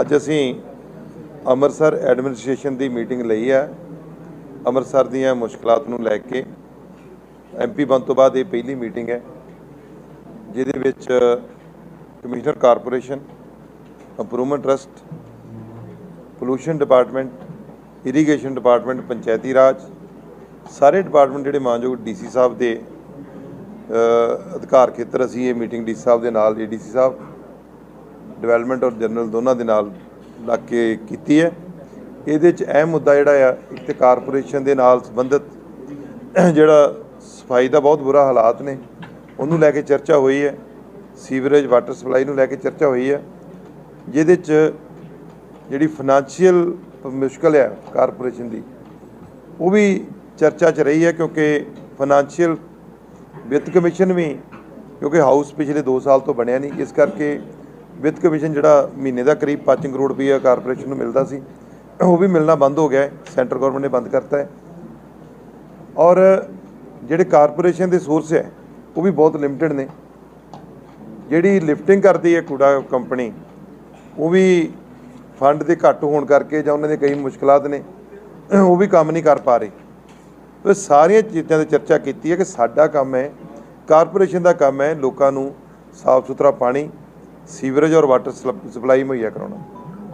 ਅੱਜ ਅਸੀਂ ਅੰਮ੍ਰਿਤਸਰ ਐਡਮਿਨਿਸਟ੍ਰੇਸ਼ਨ ਦੀ ਮੀਟਿੰਗ ਲਈ ਹੈ। ਅੰਮ੍ਰਿਤਸਰ ਦੀਆਂ ਮੁਸ਼ਕਲਾਂ ਨੂੰ ਲੈ ਕੇ ਐਮਪੀ ਬਣ ਤੋਂ ਬਾਅਦ ਇਹ ਪਹਿਲੀ ਮੀਟਿੰਗ ਹੈ, ਜਿਹਦੇ ਵਿੱਚ commissioner corporation, improvement trust, pollution department, irrigation department, Panchayati Raj, ਸਾਰੇ ਡਿਪਾਰਟਮੈਂਟ ਜਿਹੜੇ ਮਾਨਯੋਗ ਡੀਸੀ ਸਾਹਿਬ ਦੇ ਅਧਿਕਾਰ ਖੇਤਰ ਅਸੀਂ ਇਹ ਮੀਟਿੰਗ ਡੀਸੀ ਸਾਹਿਬ ਦੇ ਨਾਲ ਏਡੀਸੀ ਸਾਹਿਬ, ਡਿਵੈਲਪਮੈਂਟ ਔਰ ਜਨਰਲ ਦੋਨਾਂ ਦੇ ਨਾਲ ਲੱਗ ਕੇ ਕੀਤੀ ਹੈ। ਇਹਦੇ ਚ ਅਹਿਮ ਮੁੱਦਾ ਜਿਹੜਾ ਆ, ਇੱਕ ਤੇ ਕਾਰਪੋਰੇਸ਼ਨ ਦੇ ਨਾਲ ਸੰਬੰਧਿਤ ਜਿਹੜਾ ਸਫ਼ਾਈ ਦਾ ਬਹੁਤ ਬੁਰਾ ਹਾਲਾਤ ਨੇ, ਉਹਨੂੰ ਲੈ ਕੇ ਚਰਚਾ ਹੋਈ ਹੈ। ਸੀਵਰੇਜ, ਵਾਟਰ ਸਪਲਾਈ ਨੂੰ ਲੈ ਕੇ ਚਰਚਾ ਹੋਈ ਹੈ। ਜਿਹਦੇ ਚ ਜਿਹੜੀ ਫਾਈਨੈਂਸ਼ੀਅਲ ਮੁਸ਼ਕਲ ਹੈ ਕਾਰਪੋਰੇਸ਼ਨ ਦੀ, ਉਹ ਵੀ ਚਰਚਾ 'ਚ ਰਹੀ ਹੈ ਕਿਉਂਕਿ ਫਾਈਨੈਂਸ਼ੀਅਲ ਵਿੱਤ ਕਮਿਸ਼ਨ ਵੀ, ਕਿਉਂਕਿ ਹਾਊਸ ਪਿਛਲੇ 2 ਸਾਲ ਤੋਂ ਬਣਿਆ ਨਹੀਂ, ਇਸ ਕਰਕੇ ਵਿੱਤ ਕਮਿਸ਼ਨ ਜਿਹੜਾ ਮਹੀਨੇ ਦਾ ਕਰੀਬ 5 ਕਰੋੜ ਰੁਪਈਆ ਕਾਰਪੋਰੇਸ਼ਨ ਨੂੰ ਮਿਲਦਾ ਸੀ, ਉਹ ਵੀ ਮਿਲਣਾ ਬੰਦ ਹੋ ਗਿਆ ਹੈ, ਸੈਂਟਰ ਗਵਰਨਮੈਂਟ ਨੇ ਬੰਦ ਕਰਤਾ ਹੈ। ਔਰ ਜਿਹੜੇ ਕਾਰਪੋਰੇਸ਼ਨ ਦੇ ਸੋਰਸ ਹੈ, ਉਹ ਵੀ ਬਹੁਤ ਲਿਮਟਿਡ ਨੇ। ਜਿਹੜੀ ਲਿਫਟਿੰਗ ਕਰਦੀ ਹੈ ਕੂੜਾ ਕੰਪਨੀ, ਉਹ ਵੀ ਫੰਡ ਦੇ ਘੱਟ ਹੋਣ ਕਰਕੇ ਜਾਂ ਉਹਨਾਂ ਦੇ ਕਈ ਮੁਸ਼ਕਲਾਂ ਨੇ, ਉਹ ਵੀ ਕੰਮ ਨਹੀਂ ਕਰ ਪਾ ਰਹੇ। ਇਹ ਸਾਰੀਆਂ ਚੀਜ਼ਾਂ ਤੇ ਚਰਚਾ ਕੀਤੀ ਹੈ ਕਿ ਸਾਡਾ ਕੰਮ ਹੈ, ਕਾਰਪੋਰੇਸ਼ਨ ਦਾ ਕੰਮ ਹੈ, ਲੋਕਾਂ ਨੂੰ ਸਾਫ਼ ਸੁਥਰਾ ਪਾਣੀ, ਸੀਵਰੇਜ ਔਰ ਵਾਟਰ ਸਪਲਾਈ ਮੁਹੱਈਆ ਕਰਾਉਣਾ।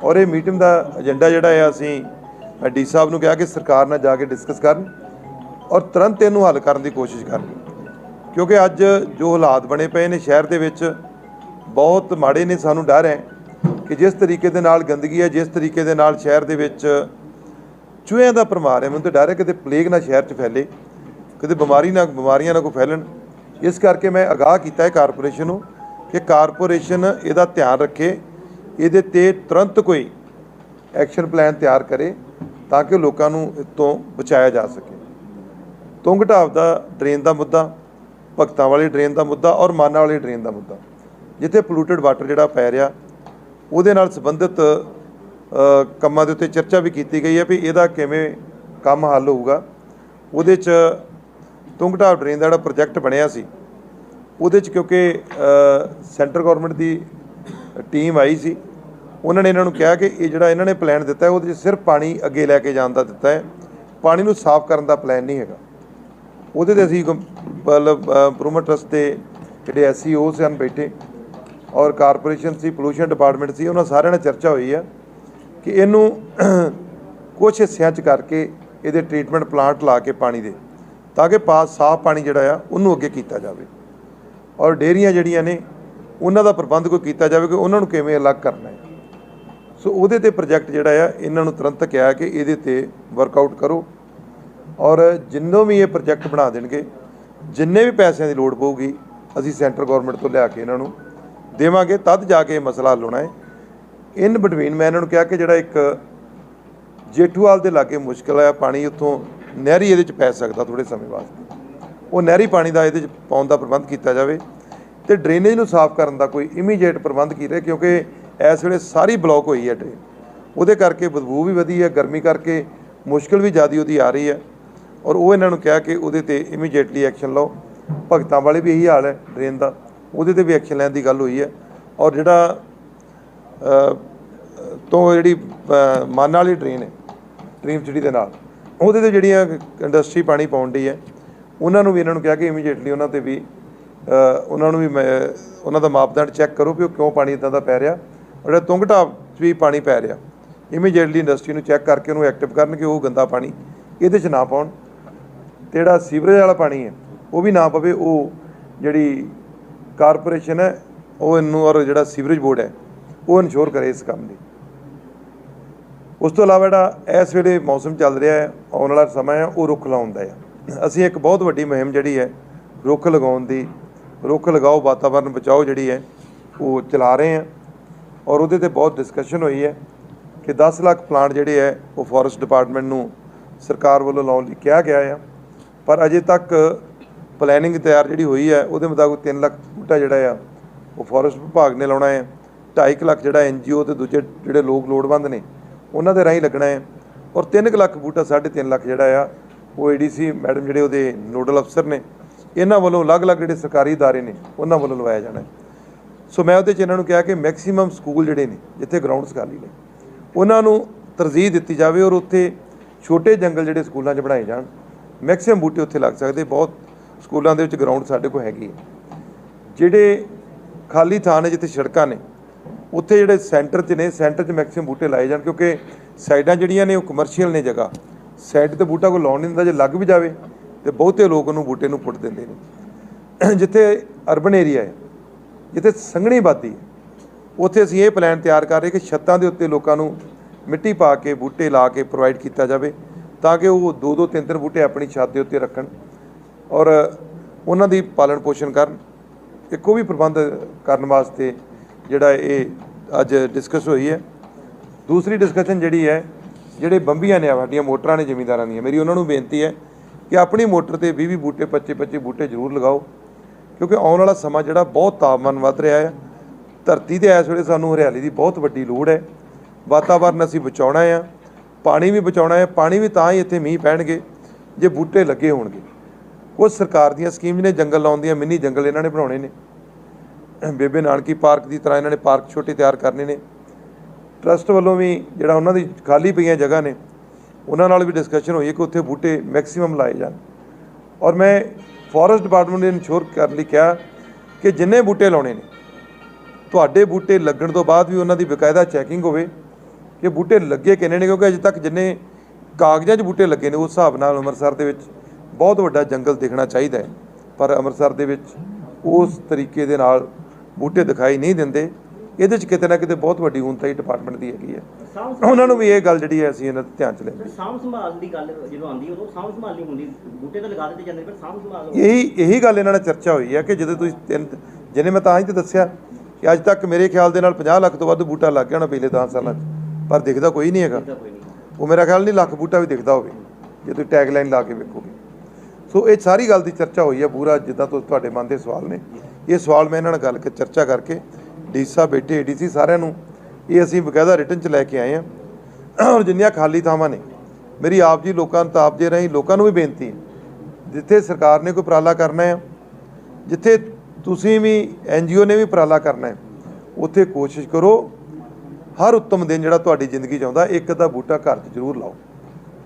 ਔਰ ਇਹ ਮੀਟਿੰਗ ਦਾ ਏਜੰਡਾ ਜਿਹੜਾ ਹੈ, ਅਸੀਂ ਡੀ ਸਾਹਿਬ ਨੂੰ ਕਿਹਾ ਕਿ ਸਰਕਾਰ ਨਾਲ ਜਾ ਕੇ ਡਿਸਕਸ ਕਰਨ ਔਰ ਤੁਰੰਤ ਇਹਨੂੰ ਹੱਲ ਕਰਨ ਦੀ ਕੋਸ਼ਿਸ਼ ਕਰਨ। ਕਿਉਂਕਿ ਅੱਜ ਜੋ ਹਾਲਾਤ ਬਣੇ ਪਏ ਨੇ ਸ਼ਹਿਰ ਦੇ ਵਿੱਚ, ਬਹੁਤ ਮਾੜੇ ਨੇ, ਸਾਨੂੰ ਡਰ ਹੈ ਕਿ ਜਿਸ ਤਰੀਕੇ ਦੇ ਨਾਲ ਗੰਦਗੀ ਹੈ, ਜਿਸ ਤਰੀਕੇ ਦੇ ਨਾਲ ਸ਼ਹਿਰ ਦੇ ਵਿੱਚ ਚੂਹਿਆਂ ਦਾ ਪ੍ਰਮਾਰ ਹੈ, ਮੈਨੂੰ ਤਾਂ ਡਰ ਹੈ ਕਿਤੇ ਪਲੇਗ ਨਾ ਸ਼ਹਿਰ 'ਚ ਫੈਲੇ, ਕਿਤੇ ਬਿਮਾਰੀ ਨਾ ਬਿਮਾਰੀਆਂ ਨਾ ਕੋਈ ਫੈਲਣ। ਇਸ ਕਰਕੇ ਮੈਂ ਅਗਾਹ ਕੀਤਾ ਹੈ ਕਾਰਪੋਰੇਸ਼ਨ ਨੂੰ ਕਿ ਕਾਰਪੋਰੇਸ਼ਨ ਇਹਦਾ ਧਿਆਨ ਰੱਖੇ, ਇਹਦੇ ਤੇ ਤੁਰੰਤ ਕੋਈ ਐਕਸ਼ਨ ਪਲਾਨ ਤਿਆਰ ਕਰੇ ਤਾਂ ਕਿ ਲੋਕਾਂ ਨੂੰ ਇਸ ਤੋਂ ਬਚਾਇਆ ਜਾ ਸਕੇ। ਤੁੰਗ ਢਾਬ ਦਾ ਡਰੇਨ ਦਾ ਮੁੱਦਾ, ਭਗਤਾਂ ਵਾਲੀ ਡਰੇਨ ਦਾ ਮੁੱਦਾ ਔਰ ਮਾਨਾ ਵਾਲੀ ਡਰੇਨ ਦਾ ਮੁੱਦਾ, ਜਿੱਥੇ ਪੋਲੂਟਡ ਵਾਟਰ ਜਿਹੜਾ ਪੈ ਰਿਹਾ, ਉਹਦੇ ਨਾਲ ਸੰਬੰਧਿਤ ਕੰਮਾਂ ਦੇ ਉੱਤੇ ਚਰਚਾ ਵੀ ਕੀਤੀ ਗਈ ਹੈ ਵੀ ਇਹਦਾ ਕਿਵੇਂ ਕੰਮ ਹੱਲ ਹੋਊਗਾ। ਉਹਦੇ 'ਚ ਤੁੰਗ ਢਾਬ ਡਰੇਨ ਦਾ ਜਿਹੜਾ ਪ੍ਰੋਜੈਕਟ ਬਣਿਆ ਸੀ, ਉਹਦੇ 'ਚ ਕਿਉਂਕਿ ਸੈਂਟਰ ਗਵਰਨਮੈਂਟ ਦੀ ਟੀਮ ਆਈ ਸੀ, ਉਹਨਾਂ ਨੇ ਇਹਨਾਂ ਨੂੰ ਕਿਹਾ ਕਿ ਇਹ ਜਿਹੜਾ ਇਹਨਾਂ ਨੇ ਪਲਾਨ ਦਿੱਤਾ ਉਹਦੇ 'ਚ ਸਿਰਫ ਪਾਣੀ ਅੱਗੇ ਲੈ ਕੇ ਜਾਣ ਦਾ ਦਿੱਤਾ ਹੈ। ਪਾਣੀ ਨੂੰ ਸਾਫ਼ ਕਰਨ ਦਾ ਪਲਾਨ ਨਹੀਂ ਹੈਗਾ। ਉਹਦੇ ਤੇ ਅਸੀਂ ਗਮ- ਮਤਲਬ ਇੰਪਰੂਵਮੈਂਟ ਟਰਸਟ ਦੇ ਜਿਹੜੇ ਐਸਸੀਓ ਸਨ ਬੈਠੇ ਔਰ ਕਾਰਪੋਰੇਸ਼ਨ ਸੀ, ਪੋਲੂਸ਼ਨ ਡਿਪਾਰਟਮੈਂਟ ਸੀ, ਉਹਨਾਂ ਸਾਰਿਆਂ ਨਾਲ ਚਰਚਾ ਹੋਈ ਹੈ। ਕਿ ਇਹਨੂੰ ਕੁਝ ਹਿੱਸਿਆਂ 'ਚ ਕਰਕੇ ਇਹਦੇ ਟ੍ਰੀਟਮੈਂਟ ਪਲਾਂਟ ਲਾ ਕੇ ਪਾਣੀ ਦੇ, ਤਾਂ ਕਿ ਪਾਸ ਸਾਫ਼ ਪਾਣੀ ਜਿਹੜਾ ਆ, ਉਹਨੂੰ ਅੱਗੇ ਕੀਤਾ ਜਾਵੇ। ਔਰ ਡੇਅਰੀਆਂ ਜਿਹੜੀਆਂ ਨੇ, ਉਹਨਾਂ ਦਾ ਪ੍ਰਬੰਧ ਕੋਈ ਕੀਤਾ ਜਾਵੇ ਕਿ ਉਹਨਾਂ ਨੂੰ ਕਿਵੇਂ ਅਲੱਗ ਕਰਨਾ ਹੈ। ਸੋ ਉਹਦੇ ਤੇ ਪ੍ਰੋਜੈਕਟ ਜਿਹੜਾ ਆ, ਇਹਨਾਂ ਨੂੰ ਤੁਰੰਤ ਕਿਹਾ ਕਿ ਇਹਦੇ ਤੇ ਵਰਕਆਊਟ ਕਰੋ। ਔਰ ਜਿੰਨੋਂ ਵੀ ਇਹ ਪ੍ਰੋਜੈਕਟ ਬਣਾ ਦੇਣਗੇ, ਜਿੰਨੇ ਵੀ ਪੈਸਿਆਂ ਦੀ ਲੋੜ ਪਊਗੀ, ਅਸੀਂ ਸੈਂਟਰ ਗਵਰਨਮੈਂਟ ਤੋਂ ਲਿਆ ਕੇ ਇਹਨਾਂ ਨੂੰ ਦੇਵਾਂਗੇ। ਤਦ ਜਾ ਕੇ ਇਹ ਮਸਲਾ ਹੱਲ ਹੋਣਾ ਹੈ। ਇਨ ਬਿਟਵੀਨ ਮੈਂ ਇਹਨਾਂ ਨੂੰ ਕਿਹਾ ਕਿ ਜਿਹੜਾ ਇੱਕ ਜੇਠੂਵਾਲ ਦੇ ਲਾਗੇ ਮੁਸ਼ਕਲ ਹੈ ਪਾਣੀ ਉੱਥੋਂ ਨਹਿਰੀ ਇਹਦੇ ਚ ਪੈ ਸਕਦਾ ਥੋੜੇ ਸਮੇਂ ਵਾਸਤੇ। ਉਹ ਨਹਿਰੀ ਪਾਣੀ ਦਾ ਇਹਦੇ ਚ ਪਾਉਣ ਦਾ ਪ੍ਰਬੰਧ ਕੀਤਾ ਜਾਵੇ ਤੇ ਡਰੇਨੇਜ ਨੂੰ ਸਾਫ਼ ਕਰਨ ਦਾ ਕੋਈ ਇਮੀਡੀਏਟ ਪ੍ਰਬੰਧ ਕੀਤੇ ਕਿਉਂਕਿ ਇਸ ਵੇਲੇ ਸਾਰੀ ਬਲੌਕ ਹੋਈ ਹੈ ਡਰੇਨ ਉਹਦੇ ਕਰਕੇ ਬਦਬੂ ਵੀ ਵਧੀ ਹੈ, ਗਰਮੀ ਕਰਕੇ ਮੁਸ਼ਕਲ ਵੀ ਜ਼ਿਆਦੀ ਉਹਦੀ ਆ ਰਹੀ ਹੈ। ਔਰ ਉਹ ਇਹਨਾਂ ਨੂੰ ਕਿਹਾ ਕਿ ਉਹਦੇ ਤੇ ਇਮੀਡੀਏਟਲੀ ਐਕਸ਼ਨ ਲਓ। ਭਗਤਾਂ ਵਾਲੇ ਵੀ ਇਹੀ ਹਾਲ ਹੈ ਡਰੇਨ ਦਾ, ਉਹਦੇ ਤੇ ਵੀ ਐਕਸ਼ਨ ਲੈਣ ਦੀ ਗੱਲ ਹੋਈ ਹੈ। ਔਰ ਜਿਹੜਾ ਤੋਂ ਜਿਹੜੀ ਅ, ਵਾਲੀ ਡਰੇਨ ਹੈ ਡ੍ਰੀਮ ਸਿਟੀ ਦੇ ਨਾਲ। ਉਹਦੇ ਤੇ ਜਿਹੜੀਆਂ ਇੰਡਸਟਰੀ ਪਾਣੀ ਪਾਉਣ ਦੀ ਹੈ ਉਹਨਾਂ ਨੂੰ ਵੀ ਇਹਨਾਂ ਨੂੰ ਕਿਹਾ ਕਿ ਇਮੀਡੀਏਟਲੀ ਉਹਨਾਂ ਤੇ ਵੀ ਉਹਨਾਂ ਨੂੰ ਵੀ ਮੈਂ- ਉਹਨਾਂ ਦਾ ਮਾਪਦੰਡ ਚੈੱਕ ਕਰੋ ਵੀ ਉਹ ਕਿਉਂ ਪਾਣੀ ਇਦਾਂ ਦਾ ਪੈ ਰਿਹਾ। ਔਰ ਜਿਹੜਾ ਤੁੰਗ ਢਾਬ 'ਚ ਵੀ ਪਾਣੀ ਪੈ ਰਿਹਾ। ਇਮੀਡੀਏਟਲੀ ਇੰਡਸਟਰੀ ਨੂੰ ਚੈੱਕ ਕਰਕੇ ਉਹਨੂੰ ਐਕਟਿਵ ਕਰਨ ਕਿ ਉਹ ਗੰਦਾ ਪਾਣੀ ਇਹਦੇ 'ਚ ਨਾ ਪਾਉਣ। ਤੇ ਜਿਹੜਾ ਸੀਵਰੇਜ ਵਾਲਾ ਪਾਣੀ ਹੈ ਉਹ ਵੀ ਨਾ ਪਵੇ ਉਹ ਜਿਹੜੀ ਕਾਰਪੋਰੇਸ਼ਨ ਹੈ ਉਹ ਇਹਨੂੰ ਔਰ ਜਿਹੜਾ ਸੀਵਰੇਜ ਬੋਰਡ ਹੈ ਉਹ ਇਨਸ਼ੋਰ ਕਰੇ ਇਸ ਕੰਮ ਦੀ। ਉਸ ਤੋਂ ਇਲਾਵਾ ਜਿਹੜਾ ਇਸ ਵੇਲੇ ਮੌਸਮ ਚੱਲ ਰਿਹਾ ਹੈ, ਆਉਣ ਵਾਲਾ ਸਮਾਂ ਹੈ, ਉਹ ਰੁੱਖ ਲਾਉਣ ਦਾ ਹੈ। ਅਸੀਂ ਇੱਕ ਬਹੁਤ ਵੱਡੀ ਮੁਹਿੰਮ ਜਿਹੜੀ ਹੈ, ਰੁੱਖ ਲਗਾਉਣ ਦੀ, ਰੁੱਖ ਲਗਾਓ, ਵਾਤਾਵਰਨ ਬਚਾਓ ਜਿਹੜੀ ਹੈ, ਉਹ ਚਲਾ ਰਹੇ ਹਾਂ। ਔਰ ਉਹਦੇ ਤੇ ਬਹੁਤ ਡਿਸਕਸ਼ਨ ਹੋਈ ਹੈ ਕਿ 10 ਲੱਖ ਪਲਾਂਟ ਜਿਹੜੇ ਹੈ, ਉਹ ਫੋਰੈਸਟ ਡਿਪਾਰਟਮੈਂਟ ਨੂੰ ਸਰਕਾਰ ਵੱਲੋਂ ਲਾਉਣ ਲਈ ਕਿਹਾ ਗਿਆ ਹੈ ਪਰ ਅਜੇ ਤੱਕ ਪਲੈਨਿੰਗ ਤਿਆਰ ਜਿਹੜੀ ਹੋਈ ਹੈ, ਉਹਦੇ ਮੁਤਾਬਕ 3 ਲੱਖ ਬੂਟਾ ਜਿਹੜਾ ਆ, ਉਹ ਫੋਰੈਸਟ ਵਿਭਾਗ ਨੇ ਲਾਉਣਾ ਹੈ। 2.5 ਲੱਖ ਜਿਹੜਾ ਐਨਜੀਓ ਤੇ ਦੂਜੇ ਜਿਹੜੇ ਲੋਕ ਲੋੜਵੰਦ ਨੇ ਉਹਨਾਂ ਦੇ ਰਾਹੀਂ ਲੱਗਣਾ ਹੈ ਔਰ 3 ਲੱਖ ਬੂਟਾ 3.5 ਲੱਖ ਜਿਹੜਾ ਆ ਉਹ ਏਡੀਸੀ ਮੈਡਮ ਜਿਹੜੇ ਉਹਦੇ ਨੋਡਲ ਅਫਸਰ ਨੇ ਇਹਨਾਂ ਵੱਲੋਂ ਅਲੱਗ-ਅਲੱਗ ਜਿਹੜੇ ਸਰਕਾਰੀ ادارے ਨੇ ਉਹਨਾਂ ਵੱਲੋਂ ਲਵਾਇਆ ਜਾਣਾ ਹੈ ਸੋ ਮੈਂ ਉਹਦੇ ਚ ਇਹਨਾਂ ਨੂੰ ਕਿਹਾ ਕਿ ਮੈਕਸਿਮਮ ਸਕੂਲ ਜਿਹੜੇ ਨੇ ਜਿੱਥੇ ਗਰਾਊਂਡਸ ਖਾਲੀ ਨੇ ਉਹਨਾਂ ਨੂੰ ਤਰਜੀਹ ਦਿੱਤੀ ਜਾਵੇ ਔਰ ਉੱਥੇ ਛੋਟੇ ਜੰਗਲ ਜਿਹੜੇ ਸਕੂਲਾਂ 'ਚ ਬਣਾਏ ਜਾਣ ਮੈਕਸਿਮਮ ਬੂਟੇ ਉੱਥੇ ਲੱਗ ਸਕਦੇ ਬਹੁਤ ਸਕੂਲਾਂ ਦੇ ਵਿੱਚ ਗਰਾਊਂਡ ਸਾਡੇ ਕੋਲ ਹੈਗੀ ਹੈ ਜਿਹੜੇ ਖਾਲੀ ਥਾਂ ਨੇ ਜਿੱਥੇ ਸੜਕਾਂ ਨੇ ਉੱਥੇ ਜਿਹੜੇ ਸੈਂਟਰ 'ਚ ਨੇ, ਸੈਂਟਰ 'ਚ ਮੈਕਸਿਮਮ ਬੂਟੇ ਲਾਏ ਜਾਣ ਕਿਉਂਕਿ ਸਾਈਡਾਂ ਜਿਹੜੀਆਂ ਨੇ ਉਹ ਕਮਰਸ਼ੀਅਲ ਨੇ ਜਗ੍ਹਾ। ਸਾਈਡ ਤੇ ਬੂਟਾ ਕੋਈ ਲਾਉਣ ਨਹੀਂ ਦਿੰਦਾ, ਜੇ ਲੱਗ ਵੀ ਜਾਵੇ ਤੇ ਬਹੁਤੇ ਲੋਕ ਉਹਨੂੰ ਬੂਟੇ ਨੂੰ ਪੁੱਟ ਦਿੰਦੇ ਨੇ। ਜਿੱਥੇ ਅਰਬਨ ਏਰੀਆ ਹੈ, ਜਿੱਥੇ ਸੰਘਣੀ ਆਬਾਦੀ ਹੈ, ਉੱਥੇ ਅਸੀਂ ਇਹ ਪਲਾਨ ਤਿਆਰ ਕਰ ਰਹੇ ਕਿ ਛੱਤਾਂ ਦੇ ਉੱਤੇ ਲੋਕਾਂ ਨੂੰ ਮਿੱਟੀ ਪਾ ਕੇ ਬੂਟੇ ਲਾ ਕੇ ਪ੍ਰੋਵਾਈਡ ਕੀਤਾ ਜਾਵੇ ਤਾਂ ਕਿ ਉਹ ਦੋ ਦੋ ਤਿੰਨ ਤਿੰਨ ਬੂਟੇ ਆਪਣੀ ਛੱਤ ਦੇ ਉੱਤੇ ਰੱਖਣ ਔਰ ਉਹਨਾਂ ਦੀ ਪਾਲਣ ਪੋਸ਼ਣ ਕਰਨ। ਇੱਕੋ ਵੀ ਪ੍ਰਬੰਧ ਕਰਨ ਵਾਸਤੇ ਜਿਹੜਾ ਇਹ ਅੱਜ ਡਿਸਕਸ ਹੋਈ ਹੈ। ਦੂਸਰੀ ਡਿਸਕਸ਼ਨ ਜਿਹੜੀ ਹੈ, ਜਿਹੜੇ ਬੰਬੀਆਂ ਨੇ ਸਾਡੀਆਂ ਮੋਟਰਾਂ ਨੇ, ਜ਼ਿਮੀਂਦਾਰਾਂ ਦੀਆਂ, ਮੇਰੀ ਉਹਨਾਂ ਨੂੰ ਬੇਨਤੀ ਹੈ ਕਿ ਆਪਣੀ ਮੋਟਰ ਤੇ 20 20 ਬੂਟੇ 25 25 ਬੂਟੇ ਜ਼ਰੂਰ ਲਗਾਓ, ਕਿਉਂਕਿ ਆਉਣ ਵਾਲਾ ਸਮਾਂ ਜਿਹੜਾ ਬਹੁਤ ਤਾਪਮਾਨ ਵੱਧ ਰਿਹਾ ਹੈ। ਧਰਤੀ ਤੇ ਇਸ ਵੇਲੇ ਸਾਨੂੰ ਹਰਿਆਲੀ ਦੀ ਬਹੁਤ ਵੱਡੀ ਲੋੜ ਹੈ। ਵਾਤਾਵਰਨ ਅਸੀਂ ਬਚਾਉਣਾ ਹੈ। ਪਾਣੀ ਵੀ ਬਚਾਉਣਾ ਹੈ। ਪਾਣੀ ਵੀ ਤਾਂ ਹੀ ਇੱਥੇ ਮੀਂਹ ਪੈਣਗੇ, ਜੇ ਬੂਟੇ ਲੱਗੇ ਹੋਣਗੇ। ਕੁਝ ਸਰਕਾਰ ਦੀਆਂ ਸਕੀਮ ਨੇ, ਜੰਗਲ ਲਾਉਣ ਦੀਆਂ ਮਿੰਨੀ ਜੰਗਲ ਇਹਨਾਂ ਨੇ ਬਣਾਉਣੇ ਨੇ। ਬੇਬੇ ਨਾਨਕੀ ਪਾਰਕ ਦੀ ਤਰ੍ਹਾਂ ਇਹਨਾਂ ਨੇ ਪਾਰਕ ਛੋਟੇ ਤਿਆਰ ਕਰਨੇ ਨੇ। ਟਰਸਟ ਵੱਲੋਂ ਵੀ ਜਿਹੜਾ ਉਹਨਾਂ ਦੀ ਖਾਲੀ ਪਈਆਂ ਜਗ੍ਹਾ ਨੇ, ਉਹਨਾਂ ਨਾਲ ਵੀ ਡਿਸਕਸ਼ਨ ਹੋਈ ਹੈ ਕਿ ਉੱਥੇ ਬੂਟੇ ਮੈਕਸਿਮਮ ਲਾਏ ਜਾਣ। ਔਰ ਮੈਂ ਫੋਰੈਸਟ ਡਿਪਾਰਟਮੈਂਟ ਨੇ ਇਨਸ਼ੋਰ ਕਰਨ ਲਈ ਕਿਹਾ ਕਿ ਜਿੰਨੇ ਬੂਟੇ ਲਾਉਣੇ ਨੇ, ਤੁਹਾਡੇ ਬੂਟੇ ਲੱਗਣ ਤੋਂ ਬਾਅਦ ਵੀ ਉਹਨਾਂ ਦੀ ਬਕਾਇਦਾ ਚੈਕਿੰਗ ਹੋਵੇ ਕਿ ਬੂਟੇ ਲੱਗੇ ਕਿੰਨੇ ਨੇ, ਕਿਉਂਕਿ ਅਜੇ ਤੱਕ ਜਿੰਨੇ ਕਾਗਜ਼ਾਂ 'ਚ ਬੂਟੇ ਲੱਗੇ ਨੇ, ਉਸ ਹਿਸਾਬ ਨਾਲ ਅੰਮ੍ਰਿਤਸਰ ਦੇ ਵਿੱਚ ਬਹੁਤ ਵੱਡਾ ਜੰਗਲ ਦਿਖਣਾ ਚਾਹੀਦਾ ਹੈ। ਪਰ ਅੰਮ੍ਰਿਤਸਰ ਦੇ ਵਿੱਚ ਉਸ ਤਰੀਕੇ ਦੇ ਨਾਲ ਬੂਟੇ ਦਿਖਾਈ ਨਹੀਂ ਦਿੰਦੇ। ਇਹਦੇ 'ਚ ਕਿਤੇ ਨਾ ਕਿਤੇ ਬਹੁਤ ਵੱਡੀ ਊਨਤਾਈ ਡਿਪਾਰਟਮੈਂਟ ਦੀ ਹੈਗੀ ਹੈ। ਉਹਨਾਂ ਨੂੰ ਵੀ ਇਹ ਗੱਲ ਜਿਹੜੀ ਹੈ ਅਸੀਂ ਇਹਨਾਂ ਦੇ ਧਿਆਨ 'ਚ ਲੈਂਦੇ ਸਾਂਭ ਸੰਭਾਲ ਦੀ ਗੱਲ ਜਦੋਂ ਆਉਂਦੀ ਉਦੋਂ ਸਾਂਭ ਸੰਭਾਲ ਨਹੀਂ ਹੁੰਦੀ। ਬੂਟੇ ਤਾਂ ਲਗਾ ਦਿੱਤੇ ਜਾਂਦੇ ਪਰ ਸਾਂਭ ਸੰਭਾਲ ਇਹੀ ਇਹੀ ਗੱਲ ਇਹਨਾਂ ਨਾਲ ਚਰਚਾ ਹੋਈ ਹੈ ਕਿ ਜਦੋਂ ਤੁਸੀਂ ਤਿੰਨ ਜਿਹਨੇ ਮੈਂ ਤਾਂ ਹੀ ਤੇ ਦੱਸਿਆ ਕਿ ਅੱਜ ਤੱਕ ਮੇਰੇ ਖਿਆਲ ਦੇ ਨਾਲ 50 ਲੱਖ ਤੋਂ ਵੱਧ ਬੂਟਾ ਲੱਗ ਗਿਆ ਹੋਣਾ ਪਿਛਲੇ 10 ਸਾਲਾਂ 'ਚ। ਪਰ ਦਿਖਦਾ ਕੋਈ ਨਹੀਂ ਹੈਗਾ। ਉਹ ਮੇਰਾ ਖਿਆਲ ਨਹੀਂ ਲੱਖ ਬੂਟਾ ਵੀ ਦਿਖਦਾ ਹੋਵੇ ਜੇ ਤੁਸੀਂ ਟੈਗ ਲਾਈਨ ਲਾ ਕੇ ਵੇਖੋਗੇ। ਸੋ ਇਹ ਸਾਰੀ ਗੱਲ ਦੀ ਚਰਚਾ ਹੋਈ ਹੈ ਪੂਰਾ ਜਿੱਦਾਂ ਤੁਹਾਡੇ ਮਨ ਦੇ ਸਵਾਲ ਨੇ। ਇਹ ਸਵਾਲ ਮੈਂ ਇਹਨਾਂ ਨਾਲ ਗੱਲ ਕੇ ਚਰਚਾ ਕਰਕੇ, ਡੀ ਸਾਹਿਬ ਬੈਠੇ ਏਡੀਸੀ ਸਾਰਿਆਂ ਨੂੰ, ਇਹ ਅਸੀਂ ਬਕਾਇਦਾ ਰਿਟਰਨ ਚ ਲੈ ਕੇ ਆਏ ਹਾਂ। ਔਰ ਜਿੰਨੀਆਂ ਖਾਲੀ ਥਾਵਾਂ ਨੇ, ਮੇਰੀ ਆਪ ਜੀ ਲੋਕਾਂ ਨੂੰ ਤਾਪ ਜੇ ਰਹੀ ਲੋਕਾਂ ਨੂੰ ਵੀ ਬੇਨਤੀ ਹੈ, ਜਿੱਥੇ ਸਰਕਾਰ ਨੇ ਕੋਈ ਉਪਰਾਲਾ ਕਰਨਾ ਹੈ, ਜਿੱਥੇ ਤੁਸੀਂ ਵੀ ਐਨਜੀਓ ਨੇ ਵੀ ਉਪਰਾਲਾ ਕਰਨਾ ਹੈ, ਉੱਥੇ ਕੋਸ਼ਿਸ਼ ਕਰੋ, ਹਰ ਉੱਤਮ ਦਿਨ ਜਿਹੜਾ ਤੁਹਾਡੀ ਜ਼ਿੰਦਗੀ 'ਚ ਆਉਂਦਾ, ਇੱਕ ਅੱਧਾ ਬੂਟਾ ਘਰ 'ਚ ਜ਼ਰੂਰ ਲਾਓ।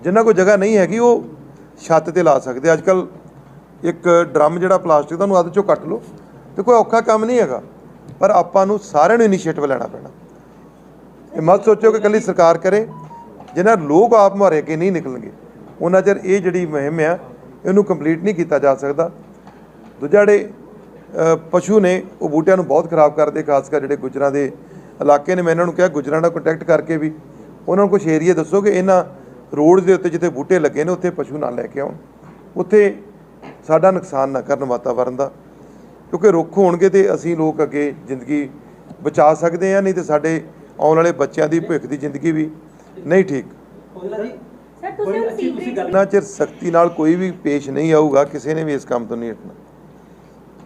ਜਿੰਨਾ ਕੋਈ ਜਗ੍ਹਾ ਨਹੀਂ ਹੈਗੀ, ਉਹ ਛੱਤ ਤੇ ਲਾ ਸਕਦੇ ਅੱਜ ਕੱਲ ਇੱਕ ਡਰਮ ਜਿਹੜਾ ਪਲਾਸਟਿਕ ਦਾ, ਉਹਨੂੰ ਅੱਧ ਚੋਂ ਕੱਟ ਲਓ। ਤੇ ਕੋਈ ਔਖਾ ਕੰਮ ਨਹੀਂ ਹੈਗਾ। ਪਰ ਆਪਾਂ ਨੂੰ ਸਾਰਿਆਂ ਨੂੰ ਇਨੀਸ਼ੀਏਟਿਵ ਲੈਣਾ ਪੈਣਾ। ਇਹ ਮਤ ਸੋਚੋ ਕਿ ਕੱਲੀ ਸਰਕਾਰ ਕਰੇ ਜਿਹਨਾਂ ਲੋਕ ਆਪ ਮਾਰੇ ਕੇ ਨਹੀਂ ਨਿਕਲਣਗੇ। ਉਹਨਾਂ ਚਿਰ ਇਹ ਜਿਹੜੀ ਮੁਹਿੰਮ ਆ, ਇਹਨੂੰ ਕੰਪਲੀਟ ਨਹੀਂ ਕੀਤਾ ਜਾ ਸਕਦਾ। ਦੂਜਾ ਜਿਹੜੇ ਪਸ਼ੂ ਨੇ, ਉਹ ਬੂਟਿਆਂ ਨੂੰ ਬਹੁਤ ਖਰਾਬ ਕਰਦੇ ਖਾਸ ਕਰ ਜਿਹੜੇ ਗੁਜਰਾਂ ਦੇ ਇਲਾਕੇ ਨੇ। ਮੈਂ ਇਹਨਾਂ ਨੂੰ ਕਿਹਾ, ਗੁਜਰਾਂ ਨਾਲ ਕੰਟੈਕਟ ਕਰਕੇ ਵੀ ਉਹਨਾਂ ਨੂੰ ਕੁਝ ਏਰੀਆ ਦੱਸੋ ਕਿ ਇਹਨਾਂ ਰੋਡ ਦੇ ਉੱਤੇ ਜਿੱਥੇ ਬੂਟੇ ਲੱਗੇ ਨੇ, ਉੱਥੇ ਪਸ਼ੂ ਨਾ ਲੈ ਕੇ ਆਉਣ। ਉੱਥੇ ਸਾਡਾ ਨੁਕਸਾਨ ਨਾ ਕਰਨ ਵਾਤਾਵਰਨ ਦਾ। ਕਿਉਂਕਿ ਰੁੱਖ ਹੋਣਗੇ ਤੇ ਅਸੀਂ ਲੋਕ ਅੱਗੇ ਜ਼ਿੰਦਗੀ ਬਚਾ ਸਕਦੇ ਹਾਂ ਨਹੀਂ ਤੇ ਸਾਡੇ ਆਉਣ ਵਾਲੇ ਬੱਚਿਆਂ ਦੀ ਭਵਿੱਖ ਦੀ ਜ਼ਿੰਦਗੀ ਵੀ ਨਹੀਂ ਠੀਕ। ਸਰ ਤੁਸੀਂ ਹੁਣ ਸੀਵਰੇਜ ਜਿੰਨਾ ਚਿਰ ਸਖਤੀ ਨਾਲ ਕੋਈ ਵੀ ਪੇਸ਼ ਨਹੀਂ ਆਊਗਾ ਕਿਸੇ ਨੇ ਵੀ ਇਸ ਕੰਮ ਤੋਂ ਨਹੀਂ ਹਟਣਾ।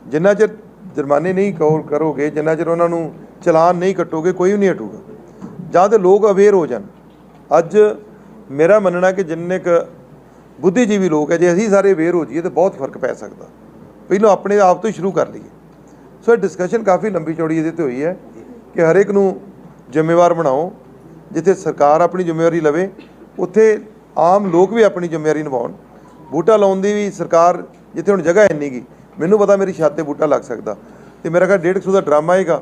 ਜਿੰਨਾ ਚਿਰ ਜੁਰਮਾਨੇ ਨਹੀਂ ਕਹੋ ਕਰੋਗੇ ਜਿੰਨਾ ਚਿਰ ਉਹਨਾਂ ਨੂੰ ਚਲਾਨ ਨਹੀਂ ਕੱਟੋਗੇ ਕੋਈ ਵੀ ਨਹੀਂ ਹਟੂਗਾ। ਜਾਂ ਤੇ ਲੋਕ ਅਵੇਅਰ ਹੋ ਜਾਣ। ਅੱਜ ਮੇਰਾ ਮੰਨਣਾ ਕਿ ਜਿੰਨੇ ਕ ਬੁੱਧੀਜੀਵੀ ਲੋਕ ਹੈ ਜੇ ਅਸੀਂ ਸਾਰੇ ਅਵੇਅਰ ਹੋ ਜਾਈਏ ਤਾਂ ਬਹੁਤ ਫ਼ਰਕ ਪੈ ਸਕਦਾ। ਪਹਿਲਾਂ ਆਪਣੇ ਆਪ ਤੋਂ ਹੀ ਸ਼ੁਰੂ ਕਰ ਲਈਏ। ਸੋ ਇਹ ਡਿਸਕਸ਼ਨ ਕਾਫੀ ਲੰਬੀ ਚੌੜੀ ਇਹਦੇ ਤੇ ਹੋਈ ਹੈ ਕਿ ਹਰੇਕ ਨੂੰ ਜ਼ਿੰਮੇਵਾਰ ਬਣਾਓ, ਜਿੱਥੇ ਸਰਕਾਰ ਆਪਣੀ ਜ਼ਿੰਮੇਵਾਰੀ ਲਵੇ, ਉੱਥੇ ਆਮ ਲੋਕ ਵੀ ਆਪਣੀ ਜ਼ਿੰਮੇਵਾਰੀ ਨਿਭਾਉਣ। ਬੂਟਾ ਲਾਉਣ ਦੀ ਵੀ ਸਰਕਾਰ ਜਿੱਥੇ ਹੁਣ ਜਗ੍ਹਾ ਇੰਨੀ ਗੀ, ਮੈਨੂੰ ਪਤਾ ਮੇਰੀ ਛੱਤ ਤੇ ਬੂਟਾ ਲੱਗ ਸਕਦਾ। ਤੇ ਮੇਰਾ ਘਰ 150 ਦਾ ਡਰਮ ਆਏਗਾ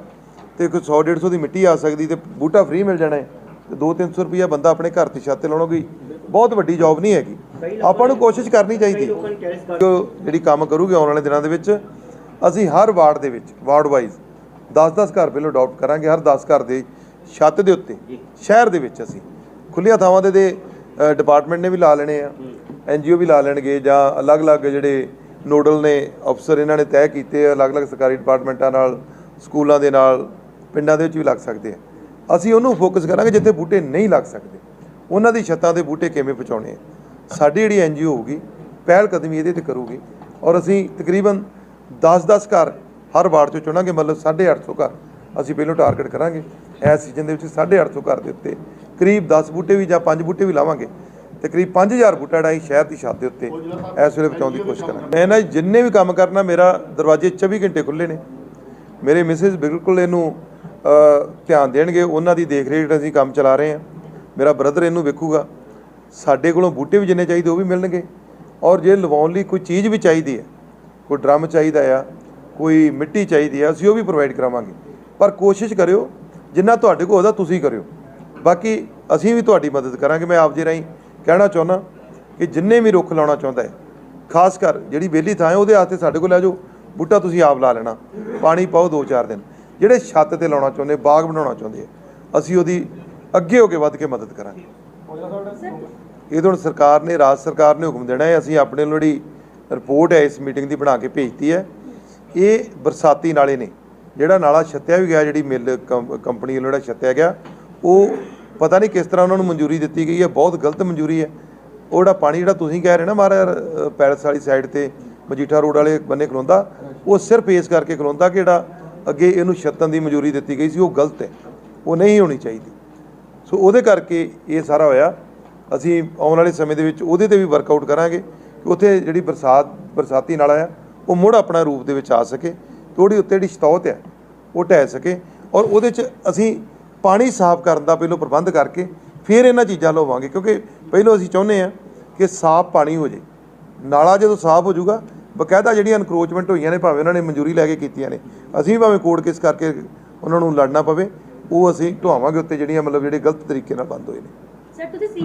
ਤੇ ਕੋਈ 100 150 ਦੀ ਮਿੱਟੀ ਆ ਸਕਦੀ ਤੇ ਬੂਟਾ ਫ੍ਰੀ ਮਿਲ ਜਾਣਾ ਹੈ। ਤੇ 2-300 ਰੁਪਈਆ ਬੰਦਾ ਆਪਣੇ ਘਰ ਤੇ ਛੱਤ ਤੇ ਲਾਉਣਾ ਬਹੁਤ ਵੱਡੀ ਜੌਬ ਨਹੀਂ ਹੈਗੀ। ਆਪਾਂ ਨੂੰ ਕੋਸ਼ਿਸ਼ ਕਰਨੀ ਚਾਹੀਦੀ। ਜੋ ਜਿਹੜੀ ਕੰਮ ਕਰੂਗੇ ਆਉਣ ਵਾਲੇ ਦਿਨਾਂ ਦੇ ਵਿੱਚ ਅਸੀਂ ਹਰ ਵਾਰਡ ਦੇ ਵਿੱਚ ਵਾਰਡ ਵਾਈਜ਼ 10-10 ਘਰ ਪਹਿਲਾਂ ਅਡਾਪਟ ਕਰਾਂਗੇ ਹਰ 10 ਘਰ ਦੇ ਛੱਤ ਦੇ ਉੱਤੇ ਸ਼ਹਿਰ ਦੇ ਵਿੱਚ ਅਸੀਂ। ਖੁੱਲੀਆਂ ਥਾਵਾਂ ਦੇ ਦੇ ਡਿਪਾਰਟਮੈਂਟ ਨੇ ਵੀ ਲਾ ਲੈਣੇ ਆ ਐਨਜੀਓ ਵੀ ਲਾ ਲੈਣਗੇ ਜਾਂ ਅਲੱਗ-ਅਲੱਗ ਜਿਹੜੇ ਨੋਡਲ ਨੇ ਅਫਸਰ ਇਹਨਾਂ ਨੇ ਤੈਅ ਕੀਤੇ ਆ ਅਲੱਗ-ਅਲੱਗ ਸਰਕਾਰੀ ਡਿਪਾਰਟਮੈਂਟਾਂ ਨਾਲ ਸਕੂਲਾਂ ਦੇ ਨਾਲ ਪਿੰਡਾਂ ਦੇ ਵਿੱਚ ਵੀ ਲੱਗ ਸਕਦੇ ਆ। ਅਸੀਂ ਉਹਨੂੰ ਫੋਕਸ ਕਰਾਂਗੇ ਜਿੱਥੇ ਬੂਟੇ ਨਹੀਂ ਲੱਗ ਸਕਦੇ। ਉਹਨਾਂ ਦੀ ਛੱਤਾਂ ਦੇ ਬੂਟੇ ਕਿਵੇਂ ਪਹੁੰਚਾਉਣੇ ਆ? ਸਾਡੀ ਜਿਹੜੀ ਐਨਜੀਓ ਹੋਊਗੀ, ਪਹਿਲ ਕਦਮੀ ਇਹਦੇ ਤੇ ਕਰੂਗੀ ਔਰ ਅਸੀਂ ਤਕਰੀਬਨ 10-10 ਘਰ ਹਰ ਵਾਰਡ ਚੋਂ ਚੁਣਾਂਗੇ, ਮਤਲਬ 850 ਘਰ ਅਸੀਂ ਪਹਿਲਾਂ ਟਾਰਗੇਟ ਕਰਾਂਗੇ। ਇਸ ਸੀਜ਼ਨ ਦੇ ਵਿੱਚ 850 ਘਰ ਦੇ ਉੱਤੇ, ਕਰੀਬ 10 ਬੂਟੇ ਵੀ ਜਾਂ 5 ਬੂਟੇ ਵੀ ਲਾਵਾਂਗੇ। ਤੇ ਕਰੀਬ 5000 ਬੂਟਾ ਜਿਹੜਾ ਅਸੀਂ ਸ਼ਹਿਰ ਦੀ ਛੱਤ ਦੇ ਉੱਤੇ ਇਸ ਵੇਲੇ ਬਚਾਉਣ ਦੀ ਕੋਸ਼ਿਸ਼ ਕਰਾਂਗੇ। ਮੈਂ ਨਾ ਜਿੰਨੇ ਵੀ ਕੰਮ ਕਰਨਾ, ਮੇਰਾ ਦਰਵਾਜ਼ੇ 24 ਘੰਟੇ ਖੁੱਲੇ ਨੇ। ਮੇਰੇ ਮਿਸਿਸ ਬਿਲਕੁਲ ਇਹਨੂੰ ਧਿਆਨ ਦੇਣਗੇ, ਉਹਨਾਂ ਦੀ ਦੇਖ ਰੇਖ ਅਸੀਂ ਕੰਮ ਚਲਾ ਰਹੇ ਹਾਂ। ਮੇਰਾ ਬ੍ਰਦਰ ਇਹਨੂੰ ਵੇਖੂਗਾ। ਸਾਡੇ ਕੋਲੋਂ ਬੂਟੇ ਵੀ ਜਿੰਨੇ ਚਾਹੀਦੇ ਉਹ ਵੀ ਮਿਲਣਗੇ। ਔਰ ਜੇ ਲਵਾਉਣ ਲਈ ਕੋਈ ਚੀਜ਼ ਵੀ ਚਾਹੀਦੀ ਹੈ, ਕੋਈ ਡਰਮ ਚਾਹੀਦਾ ਆ, ਕੋਈ ਮਿੱਟੀ ਚਾਹੀਦੀ ਆ, ਅਸੀਂ ਉਹ ਵੀ ਪ੍ਰੋਵਾਈਡ ਕਰਾਵਾਂਗੇ। ਪਰ ਕੋਸ਼ਿਸ਼ ਕਰਿਓ, ਜਿੰਨਾ ਤੁਹਾਡੇ ਕੋਲ ਉਹਦਾ ਤੁਸੀਂ ਕਰਿਓ। ਬਾਕੀ ਅਸੀਂ ਵੀ ਤੁਹਾਡੀ ਮਦਦ ਕਰਾਂਗੇ, ਮੈਂ ਆਪ ਜੀ ਰਾਹੀਂ ਕਹਿਣਾ ਚਾਹੁੰਦਾ ਕਿ ਜਿੰਨੇ ਵੀ ਰੁੱਖ ਲਾਉਣਾ ਚਾਹੁੰਦਾ ਹੈ, ਖਾਸ ਕਰ ਜਿਹੜੀ ਵਿਹਲੀ ਥਾਂ ਹੈ, ਉਹਦੇ ਵਾਸਤੇ ਸਾਡੇ ਕੋਲ ਲੈ ਜਾਓ। ਬੂਟਾ ਤੁਸੀਂ ਆਪ ਲਾ ਲੈਣਾ, ਪਾਣੀ ਪਾਓ 2-4 ਦਿਨ। ਜਿਹੜੇ ਛੱਤ ਤੇ ਲਾਉਣਾ ਚਾਹੁੰਦੇ, ਬਾਗ ਬਣਾਉਣਾ ਚਾਹੁੰਦੇ ਅਸੀਂ ਉਹਦੀ ਅੱਗੇ ਹੋ ਕੇ ਵੱਧ ਕੇ ਮਦਦ ਕਰਾਂਗੇ। ਇਹ ਤਾਂ ਹੁਣ ਸਰਕਾਰ ਨੇ, ਰਾਜ ਸਰਕਾਰ ਨੇ ਹੁਕਮ ਦੇਣਾ ਹੈ, ਅਸੀਂ ਆਪਣੇ ਵੱਲੋਂ ਜਿਹੜੀ ਰਿਪੋਰਟ ਹੈ, ਇਸ ਮੀਟਿੰਗ ਦੀ ਬਣਾ ਕੇ ਭੇਜਤੀ ਹੈ। ਇਹ ਬਰਸਾਤੀ ਨਾਲੇ ਨੇ, ਜਿਹੜਾ ਨਾਲਾ ਛੱਤਿਆ ਵੀ ਗਿਆ, ਜਿਹੜੀ ਮਿੱਲ ਕੰਪਨੀ ਵੱਲੋਂ ਜਿਹੜਾ ਛੱਤਿਆ ਗਿਆ, ਉਹ ਪਤਾ ਨਹੀਂ ਕਿਸ ਤਰ੍ਹਾਂ ਉਹਨਾਂ ਨੂੰ ਮਨਜ਼ੂਰੀ ਦਿੱਤੀ ਗਈ ਹੈ, ਬਹੁਤ ਗਲਤ ਮਨਜ਼ੂਰੀ ਹੈ। ਉਹ ਜਿਹੜਾ ਪਾਣੀ ਜਿਹੜਾ ਤੁਸੀਂ ਕਹਿ ਰਹੇ ਨਾ ਮਹਾਰਾਜ ਪੈਲਸ ਵਾਲੀ ਸਾਈਡ ਤੇ ਮਜੀਠਾ ਰੋਡ ਵਾਲੇ ਬੰਨੇ ਖਲੋਂਦਾ, ਉਹ ਸਿਰਫ ਇਸ ਕਰਕੇ ਖਲੋਂਦਾ ਕਿ ਜਿਹੜਾ ਅੱਗੇ ਇਹਨੂੰ ਛੱਤਣ ਦੀ ਮਨਜ਼ੂਰੀ ਦਿੱਤੀ ਗਈ ਸੀ, ਉਹ ਗਲਤ ਹੈ, ਉਹ ਨਹੀਂ ਹੋਣੀ ਚਾਹੀਦੀ। ਸੋ ਉਹਦੇ ਕਰਕੇ ਇਹ ਸਾਰਾ ਹੋਇਆ। ਅਸੀਂ ਆਉਣ ਵਾਲੇ ਸਮੇਂ ਦੇ ਵਿੱਚ ਉਹਦੇ ਤੇ ਵੀ ਵਰਕਆਊਟ ਕਰਾਂਗੇ ਕਿ ਉੱਥੇ ਜਿਹੜੀ ਬਰਸਾਤ, ਬਰਸਾਤੀ ਨਾਲਾ ਆ, ਉਹ ਮੁੜ ਆਪਣਾ ਰੂਪ ਦੇ ਵਿੱਚ ਆ ਸਕੇ। ਥੋੜੀ ਉੱਤੇ ਜਿਹੜੀ ਸਤੌਤ ਹੈ ਉਹ ਢਹਿ ਸਕੇ। ਔਰ ਉਹਦੇ 'ਚ ਅਸੀਂ ਪਾਣੀ ਸਾਫ਼ ਕਰਨ ਦਾ ਪਹਿਲੋਂ ਪ੍ਰਬੰਧ ਕਰਕੇ ਫਿਰ ਇਹਨਾਂ ਚੀਜ਼ਾਂ ਲਵਾਂਗੇ। ਕਿਉਂਕਿ ਪਹਿਲੋਂ ਅਸੀਂ ਚਾਹੁੰਦੇ ਆ ਕਿ ਸਾਫ਼ ਪਾਣੀ ਹੋ ਜੇ। ਨਾਲਾ ਜਦੋਂ ਸਾਫ਼ ਹੋ ਜਾਊਗਾ, ਬਕਾਇਦਾ ਜਿਹੜੀਆਂ ਅਨਕਰੋਚਮੈਂਟ ਹੋਈਆਂ ਨੇ, ਭਾਵੇਂ ਉਹਨਾਂ ਨੇ ਮਨਜ਼ੂਰੀ ਲੈ ਕੇ ਕੀਤੀਆਂ ਨੇ, ਅਸੀਂ ਵੀ ਭਾਵੇਂ ਕੋਰਟ ਕੇਸ ਕਰਕੇ ਉਹਨਾਂ ਨੂੰ ਲੜਨਾ ਪਵੇ। ਉਹ ਅਸੀਂ ਢਵਾਵਾਂਗੇ ਉੱਤੇ ਜਿਹੜੀਆਂ ਮਤਲਬ ਜਿਹੜੇ ਗਲਤ ਤਰੀਕੇ ਨਾਲ ਬੰਦ ਹੋਏ ਨੇ। ਸਰ ਤੁਸੀਂ